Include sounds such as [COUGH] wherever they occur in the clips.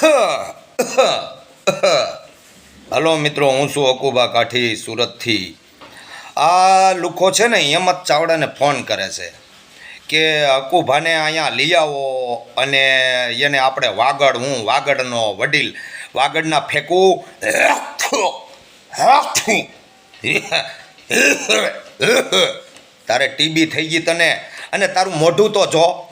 [COUGHS] Hello મિત્રો, હું છું અકુબા કાઠી સુરતથી. આ લુખો છે ને, હેમત ચાવડાને ફોન કરે છે કે અકુભાને અહીંયા લઈ આવો અને એને આપણે વાગડ, હું વાગડનો વડીલ, વાગડના ફેંકું. [COUGHS] તારે ટીબી થઈ ગઈ તને, અને તારું મોઢું તો જો,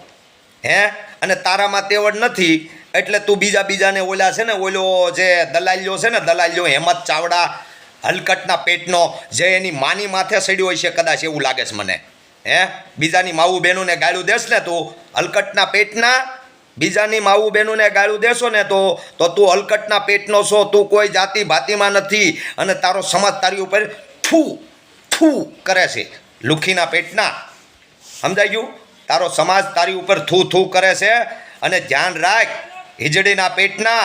હે? અને તારામાં તેવડ નથી એટલે તું બીજા બીજાને ઓલા છે ને, ઓલો જે દલાલ્યો છે ને, દલાલ્યો હેમત ચાવડા હલકટના પેટનો, જે એની માની માથે સડ્યો છે, કદાચ એવું લાગે છે મને. હે? બીજાની માવું બહેનોને ગાળું દેશ ને તું હલકટના પેટના, બીજાની માવું બહેનોને ગાળું દેશો ને તો તો તું હલકટના પેટનો છો, તું કોઈ જાતિ ભાતિમાં નથી અને તારો સમાજ તારી ઉપર થૂ થૂ કરે છે, લુખીના પેટના. સમજાઈ ગયું? તારો સમાજ તારી ઉપર થૂ થૂ કરે છે અને ધ્યાન રાખ. હિજડીના પેટના.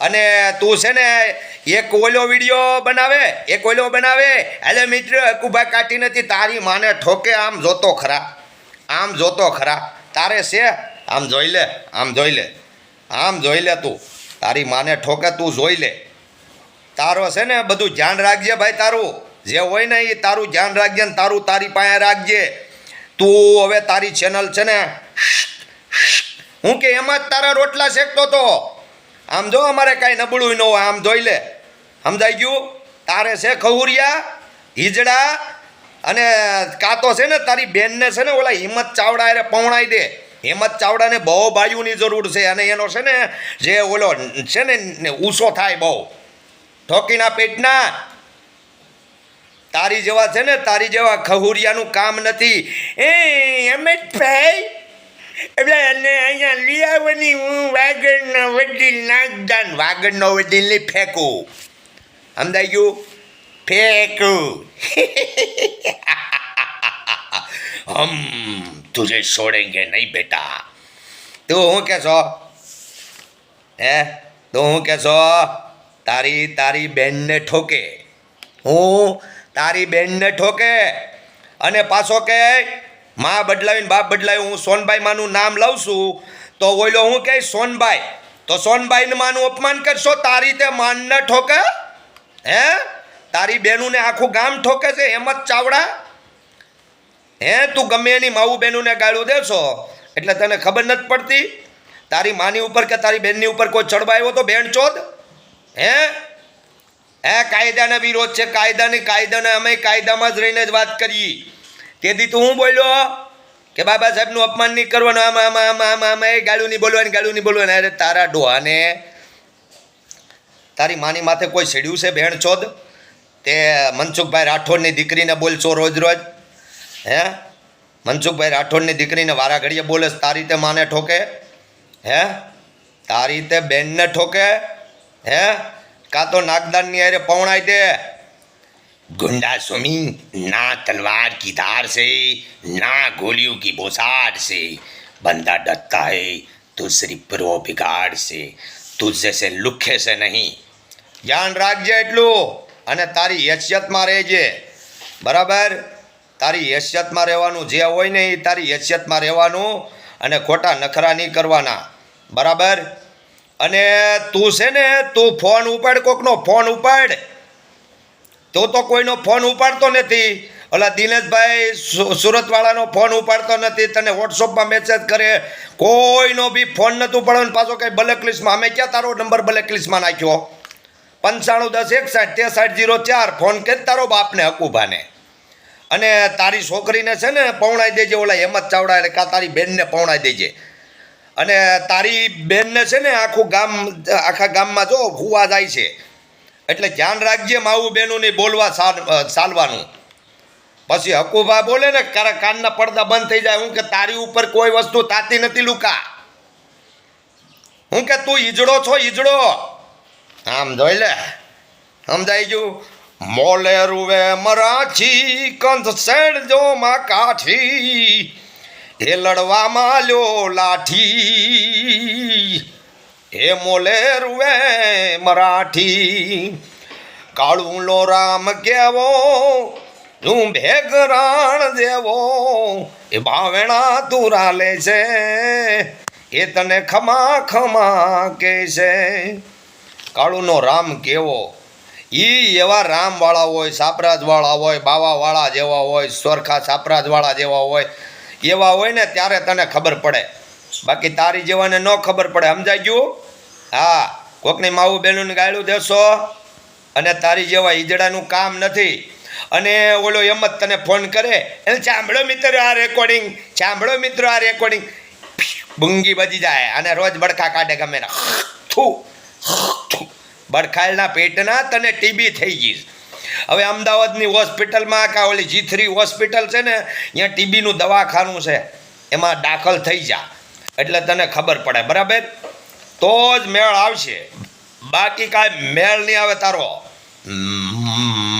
અને તું છે ને એક ઓલો વીડિયો બનાવે, એક ઓલો બનાવે. એટલે મિત્ર કુભા કાઢી નથી, તારી માને ઠોકે આમ જોતો ખરા. આમ જોતો ખરા. તારે છે? આમ જોઈ લે, આમ જોઈ લે. આમ જોઈ લે તું. તારી માને ઠોકે, તું જોઈ લે. તારો છે ને બધું ધ્યાન રાખજે ભાઈ તારું. જે હોય ને એ તારું ધ્યાન રાખજે ને તારું તારી પાસે રાખજે. તું હવે તારી ચેનલ છે ને હું કે એમાં જ તારા રોટલા શેકતો તો. આમ જો અમારે કાંઈ નબળું ન હોય, આમ જોઈ લે. સમજાઈ ગયું? તારે છે ખહુરિયા, હિજડા અને કાં તો છે ને, તારી બેનને છે ને, ઓલા હિંમત ચાવડા અરે પૌણાઈ દે. હિંમત ચાવડાને બહુ બાયુની જરૂર છે અને એનો છે ને, જે ઓલો છે ને ઊંચો થાય બહુ. ઠોકીના પેટના. તારી જેવા છે ને, તારી જેવા ખહુરિયાનું કામ નથી. એ, એમ જ ભાઈ. એટલે એને અહીંયા લઈ આવવાની હું વાગડના વડીલ નાગદાન વાગડનો વડીલને ફેંકું. સમજાઈ ગયું ફેંકું. [LAUGHS] હમ, તુજે છોડેંગે નહીં બેટા. તું હું કે છો હે? તું હું કે છો તારી તારી બેનને ઠોકે. હું તારી બેનને ઠોકે અને પાછો કે માં બદલાવીને બાપ બદલાવી હું સોનબાઈ માનું નામ લઉં છું. તો ઓઈલો હું કહે સોનભાઈ તો સોનભાઈને માનું અપમાન કરશો? તારી તે માનને ઠોકે? હે? તારી બેનુને આખું ગામ ઠોકે છે? જ ચાવડા? હે? તું ગમે એની માવું બેનુને ગાળું દેશો. એટલે તને ખબર નથી પડતી? તારી માની ઉપર કે તારી બેનની ઉપર કોઈ ચડવાયો તો બેન ચોદ? હે? હે, કાયદાના વિરોધ છે, કાયદાની કાયદાને અમે કાયદામાં જ રહીને જ વાત કરીએ. તેથી તું હું બોલ્યો? કે બાબા સાહેબનું અપમાન નહીં કરવાનું, આમાં આમાં આમાં આમાં આમાં, એ ગાળું નહીં બોલવાની ગાળું નહીં બોલવાની. અરે તારા ડોહાને તારી માની માથે કોઈ સીડ્યું છે, ભેણ છોદ તે મનસુખભાઈ રાઠોડની દીકરીને બોલશો રોજ રોજ? હે? મનસુખભાઈ રાઠોડની દીકરીને વારા ઘડીએ બોલે તારી તે માને ઠોકે? હે? તારી તે બેનને ઠોકે? હે? કાં તો નાગદાનની અરે પૌણાઈ દે? गुंडा स्वामी ना तलवार की धार से ना गोलियों की बौछार से बंदा डरता है तो सिर्फ प्रो बिगाड़ से तुझ जैसे લુખ્ખે से નહીં ધ્યાન રાખજે એટલું અને તારી હેસિયતમાં રહેજે બરાબર તારી હેસિયતમાં રહેવાનું જે હોય ને એ તારી હેસિયતમાં રહેવાનું અને ખોટા નખરા નહીં કરવાના બરાબર અને તું છે ને તું ફોન ઉપાડ કોકનો ફોન ઉપાડ તો તો કોઈનો ફોન ઉપાડતો નથી. ઓલા દિનેશભાઈ સુરતવાળાનો ફોન ઉપાડતો નથી, તને વોટ્સઅપમાં મેસેજ કરે. કોઈનો બી ફોન નતું ઉપાડવાનું પાછો કંઈ બ્લેક લિસ્ટમાં અમે ક્યાં તારો નંબર બ્લેક નાખ્યો? પંચાણું દસ એકસાઠ તેસાઠ જીરો ચાર. ફોન કે તારો બાપને હકુભાને. અને તારી છોકરીને છે ને પૌણાઈ દેજે ઓલા હેમત ચાવડા એટલે કાં તારી બેનને પૌણાઈ દેજે. અને તારી બેનને છે ને આખું ગામ, આખા ગામમાં જો ફુવા જાય છે. એટલે ધ્યાન રાખજે માવું બહેનોને બોલવા ચાલવાનું. પછી હકુભા બોલે ને કાનના પડદા બંધ થઈ જાય. હું કે તારી ઉપર કોઈ વસ્તુ તાતી નથી, લુકા. હું કે તું ઈજડો છો ઈજડો આમ જોઈ લે. સમજાઈ ગયું? મોલે રૂવે મરાઠી સેડ જો માં કાઠી. એ લડવામાં લ્યો લાઠી. હે મોલે રૂવે મરાઠી, કાળું લો રામ કેવો તું ભેગરાણ દેવો, એ ભાવેણા તુરા લે છે, એ તને ખમા ખમા કે છે. કાળુનો રામ કેવો? ઈ એવા રામવાળા હોય, સાપરાજવાળા હોય, બાવાવાળા જેવા હોય, સ્વરખા સાપરાજવાળા જેવા હોય, એવા હોય ને ત્યારે તને ખબર પડે. બાકી તારી જેવાને ન ખબર પડે, સમજાઈ ગયું? હા, કોકની માવું બેનું ગાળું દેશો. અને તારી જેવા ઈજડાનું કામ નથી. અને ઓલો એમ જ તને ફોન કરે એટલે સાંભળો મિત્ર આ રેકોર્ડિંગ સાંભળો મિત્રો આ રેકોર્ડિંગ બુંગી બજી જાય. અને રોજ બડખા કાઢે ગમે બડખાલના પેટના તને ટીબી થઈ ગઈ હવે અમદાવાદની હોસ્પિટલમાં કા ઓલી જી થ્રી હોસ્પિટલ છે ને, ત્યાં ટીબીનું દવાખાનું છે. એમાં દાખલ થઈ જા. એટલે તને ખબર પડે. બરાબર? તો જ મેળ આવશે. બાકી કાંઈ મેળ નહીં આવે તારો.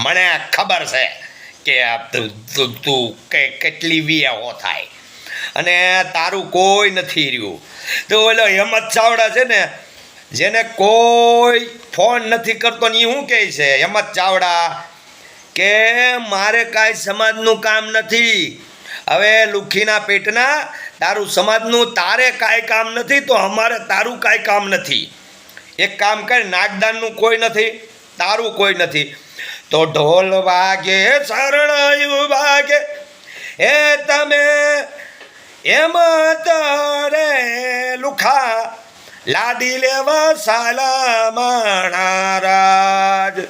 મને ખબર છે કે તું- કેટલી વિયાઓ થાય. અને તારું કોઈ નથી રહ્યું. તો ઓલો હેમત ચાવડા છે ને, જેને કોઈ ફોન નથી કરતો ને એ શું કહે છે? હેમત ચાવડા કે મારે કાંઈ સમાજનું કામ નથી. હવે લુખીના પેટના તારું સમાજનું તારે કાંઈ કામ નથી તો અમારે તારું કાંઈ કામ નથી. એક કામ કરે, નાગદાનનું કોઈ નથી, તારું કોઈ નથી. તો ઢોલ વાગે શરણાયું વાગે. એ તમે એમ તરે લુખા લાદી લેવા સાલા રાજ.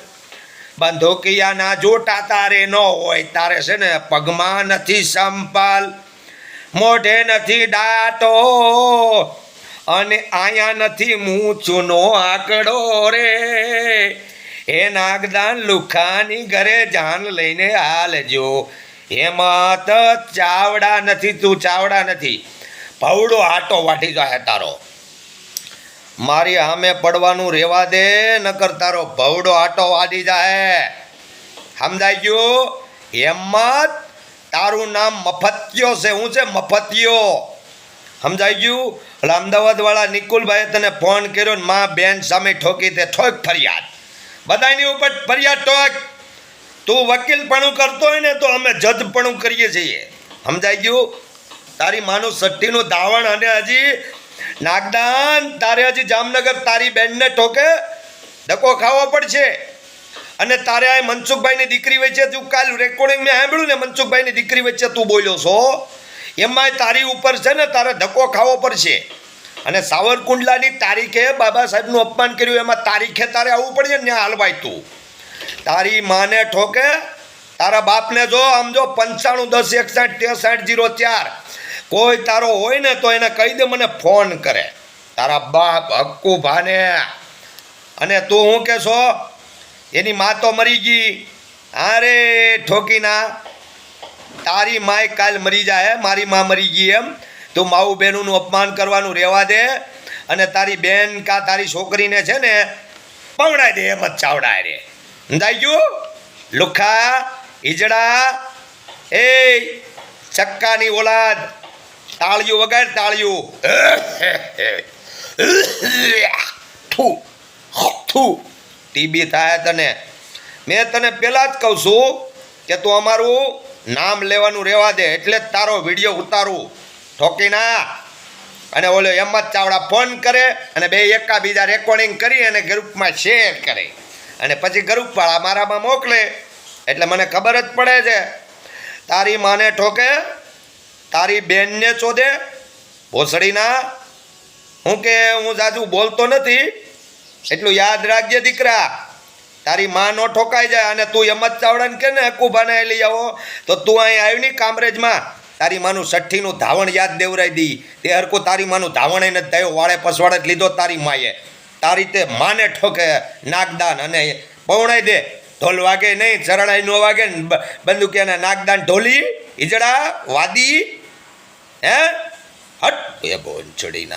બંધોકિયાના જોટા તારે ન હોય, તારે છે ને પગમાં નથી સંપાલ. મોઢે નથી ડાટો. અને આયા નથી મૂછનો આંકડો રે. એ નાગદાન લુખાની ઘરે જાન લઈને હાલજો. એમાં તો ચાવડા નથી, તું ચાવડા નથી. ભવડો આટો વાટી જાય તારો. મારી સામે પડવાનું રેવા દે, નકર તારો ભવડો આટો વાટી જાય. સમજાઈ ગયું? હેમત તારું નામ મફતિયો છે. હું છે મફતિયો. સમજાઈ ગયું? એટલે અમદાવાદવાળા નિકુલભાઈએ તને ફોન કર્યો ને માં બેન સામે ઠોકી તે ઠોક ફરિયાદ. બધાની ઉપર ફરિયાદ ઠોક. તું વકીલપણું કરતો હોય ને તો અમે જજપણું કરીએ છીએ. સમજાઈ ગયું? તારી માનું શક્તિનું ધાવણ અને હજી નાગદાન. તારે હજી જામનગર તારી બેનને ઠોકે? ધક્કો ખાવો પડશે. અને તારે આ મનસુખભાઈની દીકરી વચ્ચે તું કાલ રેકોર્ડિંગ મેં સાંભળ્યું ને, મનસુખભાઈની દીકરી વચ્ચે તું બોલ્યો છો. એમાંય તારી ઉપર છે ને, તારે ધક્કો ખાવો પડશે. અને સાવરકુંડલાની તારીખે બાબા સાહેબનું અપમાન કર્યું, એમાં તારીખે તારે આવવું પડશે ને હાલવાય તું. તારી માને ઠોકે, તારા બાપને જો, આમ જો, પંચાણું, દસ, એકસાઠ, ત્રેસાઠ, જીરો, ચાર. કોઈ તારો હોય ને, તો એને કહી દે, મને ફોન કરે. તારા બાપ હક્કુ ભાને અને તું શું કે છો એની મા તો મરી ગઈ. અરે ઠોકીના, તારી માય કાલ મરી જાય, મારી મા મરી ગઈ એમ. તું માવું બહેનોનું અપમાન કરવાનું રહેવા દે અને તારી બેન કા તારી છોકરીને છે ને પવડાય દે, એમ જ ચાવડાય રે. સમજાઈ ગયું? લુખા, ઈજડા એ ચક્કાની ઓલાદ, તાળિયું વગાડ, તાળિયું. [LAUGHS] થુ થુ. ટીબી થાય તને. મેં તને પહેલાં જ કહું છું કે તું અમારું નામ લેવાનું રહેવા દે એટલે જ તારો વીડિયો ઉતારું. ઠોકી ના. અને ઓલો હેમત ચાવડા ફોન કરે અને બે એકા બીજા રેકોર્ડિંગ કરી અને ગ્રુપમાં શેર કરે. અને પછી ગ્રુપવાળા મારામાં મોકલે. એટલે મને ખબર જ પડે છે. તારી માને ઠોકે, તારી બેનને ચોદે ભોસડીના. હું કે હું જાજુ બોલતો નથી. એટલું યાદ રાખજે દીકરા. તારી માં નો ઠોકાઈ જાય અને તું એમ ચાવડાને કે ને કુભાને લઈ આવો? તો તું અહીં આવ્યું નહીં કામરેજમાં? તારી માનું સઠ્ઠીનું ધાવણ યાદ દેવરાઈ દી. તે હરકું તારી માનું ધાવણ નથી થયો. વાળે પસવાડે જ લીધો તારી માએ. તારી તે માને ઠોકે નાગદાન અને પૌણાઈ દે. ઢોલ વાગે નહીં, ચરણાઈ નો વાગે બંદૂકિયાના નાગદાન ઢોલી, ઈજડા, વાદી, હે? હટ, એ બોન ચડીના